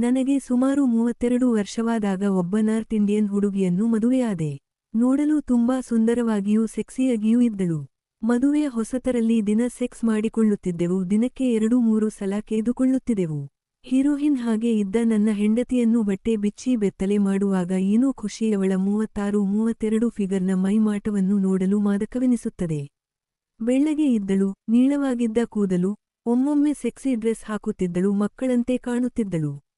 ನನಗೆ ಸುಮಾರು ಮೂವತ್ತೆರಡು ವರ್ಷವಾದಾಗ ಒಬ್ಬ ನಾರ್ತ್ ಇಂಡಿಯನ್ ಹುಡುಗಿಯನ್ನು ಮದುವೆಯಾದೆ. ನೋಡಲು ತುಂಬಾ ಸುಂದರವಾಗಿಯೂ ಸೆಕ್ಸಿಯಾಗಿಯೂ ಇದ್ದಳು. ಮದುವೆಯ ಹೊಸತರಲ್ಲಿ ದಿನ ಸೆಕ್ಸ್ ಮಾಡಿಕೊಳ್ಳುತ್ತಿದ್ದೆವು, ದಿನಕ್ಕೆ ಎರಡು ಮೂರು ಸಲ ಕೇದುಕೊಳ್ಳುತ್ತಿದ್ದೆವು. ಹೀರೋಯಿನ್ ಹಾಗೆ ಇದ್ದ ನನ್ನ ಹೆಂಡತಿಯನ್ನು ಬಟ್ಟೆ ಬಿಚ್ಚಿ ಬೆತ್ತಲೆ ಮಾಡುವಾಗ ಏನೋ ಖುಷಿಯವಳ ಮೂವತ್ತಾರು, ಮೂವತ್ತೆರಡು ಫಿಗರ್ನ ಮೈಮಾಟವನ್ನು ನೋಡಲು ಮಾದಕವೆನಿಸುತ್ತದೆ. ಬೆಳ್ಳಗೆ ಇದ್ದಳು, ನೀಳವಾಗಿದ್ದ ಕೂದಲು, ಒಮ್ಮೊಮ್ಮೆ ಸೆಕ್ಸಿ ಡ್ರೆಸ್ ಹಾಕುತ್ತಿದ್ದಳು, ಮಕ್ಕಳಂತೆ ಕಾಣುತ್ತಿದ್ದಳು.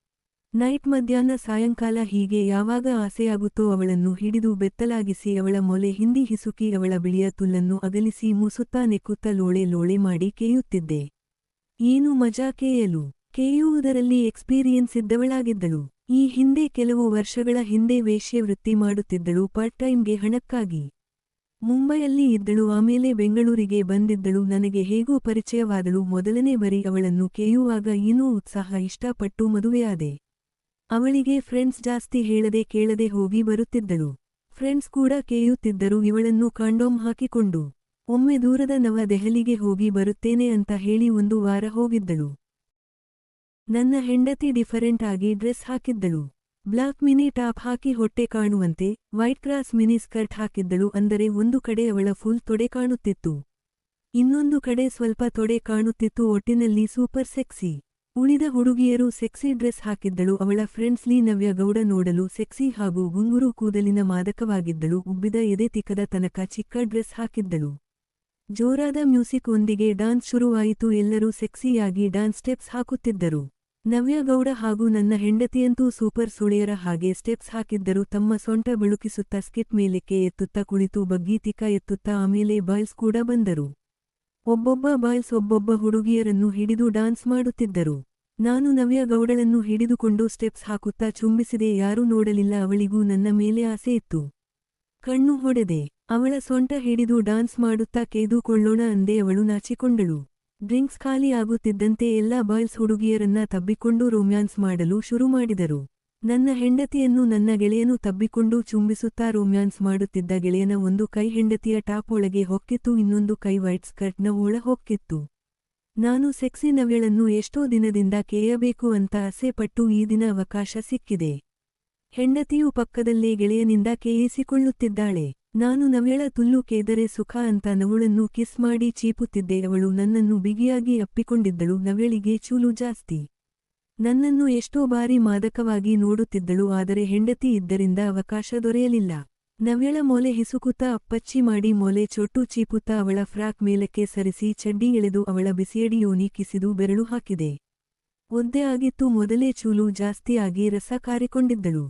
ನೈಟ್ ಮಧ್ಯಾಹ್ನ ಸಾಯಂಕಾಲ ಹೀಗೆ ಯಾವಾಗ ಆಸೆಯಾಗುತ್ತೋ ಅವಳನ್ನು ಹಿಡಿದು ಬೆತ್ತಲಾಗಿಸಿ ಅವಳ ಮೊಲೆ ಹಿಂದಿ ಹಿಸುಕಿ ಅವಳ ಬಿಳಿಯ ತುಲ್ಲನ್ನು ಅಗಲಿಸಿ ಮುಸುತ್ತಾ ನೆಕ್ಕುತ್ತ ಲೋಳೆ ಲೋಳೆ ಮಾಡಿ ಕೇಯುತ್ತಿದ್ದೆ. ಏನು ಮಜಾ ಕೇಯಲು? ಕೇಯುವುದರಲ್ಲಿ ಎಕ್ಸ್ಪೀರಿಯನ್ಸ್ ಇದ್ದವಳಾಗಿದ್ದಳು. ಈ ಹಿಂದೆ ಕೆಲವು ವರ್ಷಗಳ ಹಿಂದೆ ವೇಶ್ಯವೃತ್ತಿ ಮಾಡುತ್ತಿದ್ದಳು ಪಾರ್ಟ್ ಟೈಮ್ಗೆ ಹಣಕ್ಕಾಗಿ. ಮುಂಬೈಯಲ್ಲಿ ಇದ್ದಳು, ಆಮೇಲೆ ಬೆಂಗಳೂರಿಗೆ ಬಂದಿದ್ದಳು, ನನಗೆ ಹೇಗೂ ಪರಿಚಯವಾದಳು. ಮೊದಲನೇ ಬರಿ ಅವಳನ್ನು ಕೇಯುವಾಗ ಏನೂ ಉತ್ಸಾಹ, ಇಷ್ಟಪಟ್ಟು ಮದುವೆಯಾದೆ. ಅವಳಿಗೆ ಫ್ರೆಂಡ್ಸ್ ಜಾಸ್ತಿ ಹೇಳದೆ ಕೇಳದೆ ಹೋಗಿ ಬರುತ್ತಿದ್ದಳು. ಫ್ರೆಂಡ್ಸ್ ಕೂಡ ಕೇಯುತ್ತಿದ್ದರು ಇವಳನ್ನು ಕಾಂಡೋಮ್ ಹಾಕಿಕೊಂಡು ಒಮ್ಮೆ ದೂರದ ನವ ದೆಹಲಿಗೆ ಹೋಗಿ ಬರುತ್ತೇನೆ ಅಂತ ಹೇಳಿ ಒಂದು ವಾರ ಹೋಗಿದ್ದಳು. ನನ್ನ ಹೆಂಡತಿ ಡಿಫರೆಂಟ್ ಆಗಿ ಡ್ರೆಸ್ ಹಾಕಿದ್ದಳು. ಬ್ಲಾಕ್ ಮಿನಿ ಟಾಪ್ ಹಾಕಿ ಹೊಟ್ಟೆ ಕಾಣುವಂತೆ ವೈಟ್ ಕ್ರಾಸ್ ಮಿನಿ ಸ್ಕರ್ಟ್ ಹಾಕಿದ್ದಳು ಅಂದರೆ ಒಂದು ಕಡೆ ಅವಳ ಫುಲ್ ತೊಡೆ ಕಾಣುತ್ತಿತ್ತು. ಇನ್ನೊಂದು ಕಡೆ ಸ್ವಲ್ಪ ತೊಡೆ ಕಾಣುತ್ತಿತ್ತು, ಒಟ್ಟಿನಲ್ಲಿ ಸೂಪರ್ ಸೆಕ್ಸಿ. ಉಳಿದ ಹುಡುಗಿಯರು ಸೆಕ್ಸಿ ಡ್ರೆಸ್ ಹಾಕಿದ್ದಳು. ಅವಳ ಫ್ರೆಂಡ್ಸ್ಲಿ ನವ್ಯ ಗೌಡ ನೋಡಲು ಸೆಕ್ಸಿ ಹಾಗೂ ಗುಂಗುರು ಕೂದಲಿನ ಮಾದಕವಾಗಿದ್ದಳು. ಉಬ್ಬಿದ ಎದೆ ತಿಕ್ಕದ ತನಕ ಚಿಕ್ಕ ಡ್ರೆಸ್ ಹಾಕಿದ್ದಳು. ಜೋರಾದ ಮ್ಯೂಸಿಕ್ ಒಂದಿಗೆ ಡಾನ್ಸ್ ಶುರುವಾಯಿತು. ಎಲ್ಲರೂ ಸೆಕ್ಸಿಯಾಗಿ ಡಾನ್ಸ್ ಸ್ಟೆಪ್ಸ್ ಹಾಕುತ್ತಿದ್ದರು. ನವ್ಯಗೌಡ ಹಾಗೂ ನನ್ನ ಹೆಂಡತಿಯಂತೂ ಸೂಪರ್ ಸುಳಿಯರ ಹಾಗೆ ಸ್ಟೆಪ್ಸ್ ಹಾಕಿದ್ದರು. ತಮ್ಮ ಸೊಂಟ ಬಳುಕಿಸುತ್ತಾ ಸ್ಕಿಟ್ ಮೇಲಕ್ಕೆ ಎತ್ತುತ್ತಾ ಕುಳಿತು ಬಗ್ಗೀತಿಕ ಎತ್ತುತ್ತಾ ಆಮೇಲೆ ಬಾಯ್ಸ್ ಕೂಡ ಬಂದರು. ಒಬ್ಬೊಬ್ಬ ಬಾಯ್ಸ್ ಒಬ್ಬೊಬ್ಬ ಹುಡುಗಿಯರನ್ನು ಹಿಡಿದು ಡಾನ್ಸ್ ಮಾಡುತ್ತಿದ್ದರು. ನಾನು ನವ್ಯ ಗೌಡಳನ್ನು ಹಿಡಿದುಕೊಂಡು ಸ್ಟೆಪ್ಸ್ ಹಾಕುತ್ತಾ ಚುಂಬಿಸಿದೆ, ಯಾರೂ ನೋಡಲಿಲ್ಲ, ಅವಳಿಗೂ ನನ್ನ ಮೇಲೆ ಆಸೆ ಇತ್ತು. ಕಣ್ಣು ಹೊಡೆದೆ, ಅವಳ ಸೊಂಟ ಹಿಡಿದು ಡಾನ್ಸ್ ಮಾಡುತ್ತಾ ಕೇದುಕೊಳ್ಳೋಣ ಅಂದೆ ಅವಳು ನಾಚಿಕೊಂಡಳು. ಡ್ರಿಂಕ್ಸ್ ಖಾಲಿ ಆಗುತ್ತಿದ್ದಂತೆ ಎಲ್ಲಾ ಬಾಯ್ಸ್ ಹುಡುಗಿಯರನ್ನ ತಬ್ಬಿಕೊಂಡು ರೊಮ್ಯಾನ್ಸ್ ಮಾಡಲು ಶುರು ಮಾಡಿದರು. ನನ್ನ ಹೆಂಡತಿಯನ್ನು ನನ್ನ ಗೆಳೆಯನು ತಬ್ಬಿಕೊಂಡು ಚುಂಬಿಸುತ್ತಾ ರೋಮ್ಯಾನ್ಸ್ ಮಾಡುತ್ತಿದ್ದ ಗೆಳೆಯನ ಒಂದು ಕೈ ಹೆಂಡತಿಯ ಟಾಪ್ ಒಳಗೆ ಹೊಕ್ಕಿತ್ತು, ಇನ್ನೊಂದು ಕೈ ವೈಟ್ ಸ್ಕರ್ಟ್ನ ಒಳ ಹೊಕ್ಕಿತ್ತು. ನಾನು ಸೆಕ್ಸಿ ನವ್ಯಳನ್ನು ಎಷ್ಟೋ ದಿನದಿಂದ ಕೇಯಬೇಕು ಅಂತ ಆಸೆಪಟ್ಟು ಈ ದಿನ ಅವಕಾಶ ಸಿಕ್ಕಿದೆ. ಹೆಂಡತಿಯು ಪಕ್ಕದಲ್ಲೇ ಗೆಳೆಯನಿಂದ ಕೇಯಿಸಿಕೊಳ್ಳುತ್ತಿದ್ದಾಳೆ ನಾನು ನವ್ಯಳ ತುಲ್ಲು ಕೇದರೆ ಸುಖ ಅಂತ ನವಳನ್ನು ಕಿಸ್ ಮಾಡಿ ಚೀಪುತ್ತಿದ್ದೆ, ಅವಳು ನನ್ನನ್ನು ಬಿಗಿಯಾಗಿ ಅಪ್ಪಿಕೊಂಡಿದ್ದಳು, ನವ್ಯಳಿಗೆ ಚೂಲು ಜಾಸ್ತಿ. ನನ್ನನ್ನು ಎಷ್ಟೋ ಬಾರಿ ಮಾದಕವಾಗಿ ನೋಡುತ್ತಿದ್ದಳು, ಆದರೆ ಹೆಂಡತಿ ಇದ್ದರಿಂದ ಅವಕಾಶ ದೊರೆಯಲಿಲ್ಲ. ನವ್ಯಳ ಮೊಲೆ ಹಿಸುಕುತ್ತಾ ಅಪ್ಪಚ್ಚಿ ಮಾಡಿ ಮೊಲೆ ಚೊಟ್ಟು ಚೀಪುತ್ತಾ ಅವಳ ಫ್ರಾಕ್ ಮೇಲಕ್ಕೆ ಸರಿಸಿ ಚಡ್ಡಿ ಎಳೆದು ಅವಳ ಬಿಸಿಯಡಿ ಯೋನಿ ಕಿಸಿದು ಬೆರಳು ಹಾಕಿದೆ. ಒದ್ದೆ ಆಗಿತ್ತು, ಮೊದಲೇ ಚೂಲು ಜಾಸ್ತಿಯಾಗಿ ರಸ ಕಾರಿಕೊಂಡಿದ್ದಳು.